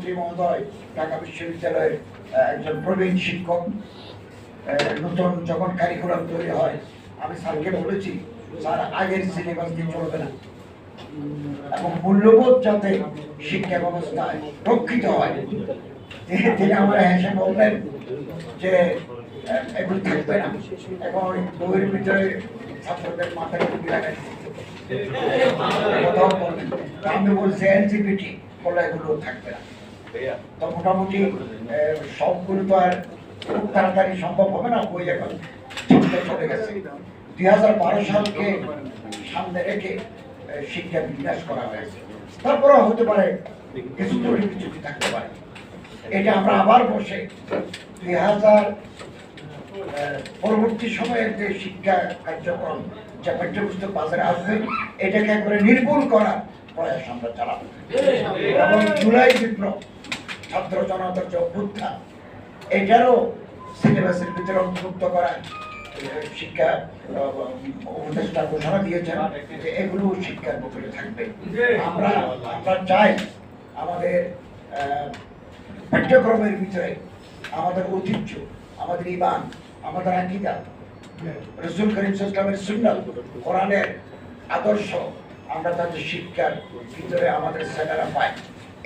শ্রী মহোদয়, ঢাকা বিশ্ববিদ্যালয়ের একজন প্রবীণ শিক্ষক নতুন যখন কারিকুলাম তৈরি হয়, আমি স্যারকে বলেছি, স্যার, আগের সিলেবাস দিয়ে চলবে না। এবং মূল্যবোধ যাতে শিক্ষা ব্যবস্থায় রক্ষিত হয় তিনি- আমার হেসে বললেন যে এগুলো থাকবে না। এখন ওই বইয়ের ছাত্রদের মাথায় টুপি বললেন আমি বলছি এনসিপিটি বলে এগুলো থাকবে না। তো মোটামুটি সবগুলো তো আর খুব তাড়াতাড়ি সম্ভব হবে না বই এখন চলে গেছে। দুই হাজার বারো সালকে সামনে রেখে শিক্ষা বিন্যাস করা হয়েছে। তারপরেও হতে পারে কিছু থাকতে পারে। এটা আমরা আবার বসে দুই হাজার পরবর্তী সময়ের যে শিক্ষা কার্যক্রম যা পাঠ্যপুস্তক বাজারে আসবে, এটাকে একবারে নির্মূল করার প্রয়াস আমরা চালাবো। এবং জুলাই বিপ্লব ছাত্র জনতার যে এটারও সিলেবাসের ভিতরে অন্তর্ভুক্ত আহ, শিক্ষা উপদেষ্টা ঘোষণা দিয়েছেন যে এগুলো শিক্ষার ভিতরে থাকবে। আমরা আমরা চাই আমাদের পাঠ্যক্রমের ভিতরে আমাদের ঐতিহ্য আমাদের ইমান আমাদের আকিদা রসুল করিম ইসলামের সুন্নাত কোরআনের আদর্শ আমরা তাদের শিক্ষার ভিতরে আমাদের ছেলেরা পাই।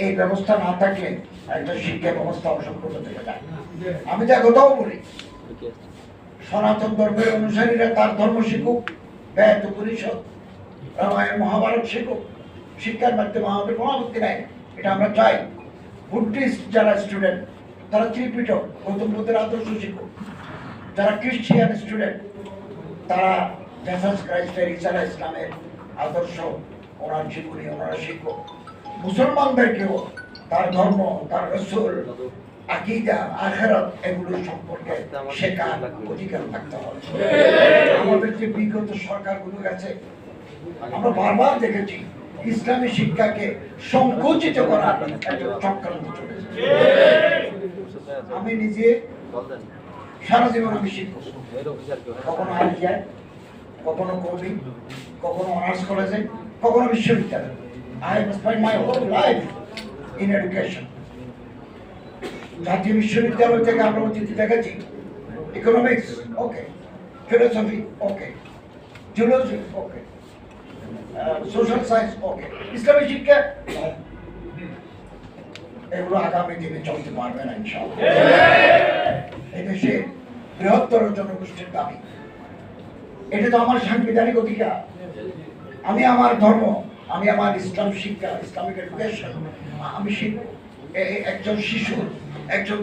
এই ব্যবস্থা না থাকলে একটা শিক্ষা ব্যবস্থা অসম্পূর্ণ থেকে যায় আমি যা কথাও বলি, সনাতন ধর্মের অনুসারীরা তার ধর্ম শিখুক ব্যয় পরিষদ রামায়ণ, মহাভারত শিখুক, শিক্ষার মাধ্যমে আমাদের কোনো আপত্তি নাই এটা আমরা চাই। বুদ্ধিস্ট যারা স্টুডেন্ট তারা ত্রিপিটক, গৌতম বুদ্ধের আদর্শ শিখুক। যারা খ্রিস্টিয়ান স্টুডেন্ট তারা জেসাস ক্রাইস্টের ইসারা ইসলামের আদর্শ, ওনার জীবনী ওনারা শিখুক। মুসলমানদেরকেও তার ধর্ম, তার রসুল, আকিদা, আখেরাত এগুলো সম্পর্কে শেখার অধিকার থাকতে হবে। আমাদের যে বিগত সরকারগুলো গেছে, আমরা বারবার দেখেছি, ইসলামী শিক্ষাকে সংকুচিত করার চক্রান্ত চলেছে। আমি নিজে সারা জীবন আমি শিক্ষক। কখনো আলিয়ায় কখনো কবি, কখনো অনার্স কলেজে, কখনো বিশ্ববিদ্যালয়ে। I spend my whole life in education জাতীয় বিশ্ববিদ্যালয় থেকে আমরা অতিথি দেখেছি economics okay philosophy okay zoology okay social science okay ইসলামী শিক্ষা এগুলো আগামী দিনে চলতে পারবে না ইনশাআল্লাহ। এদেশে বৃহত্তর জনগোষ্ঠীর দাবি। এটা তো আমার সাংবিধানিক অধিকার। আমি আমার ধর্ম আমি আমার ইসলাম শিক্ষা ইসলামিক এডুকেশন আমি শিখব। একজন শিশু একজন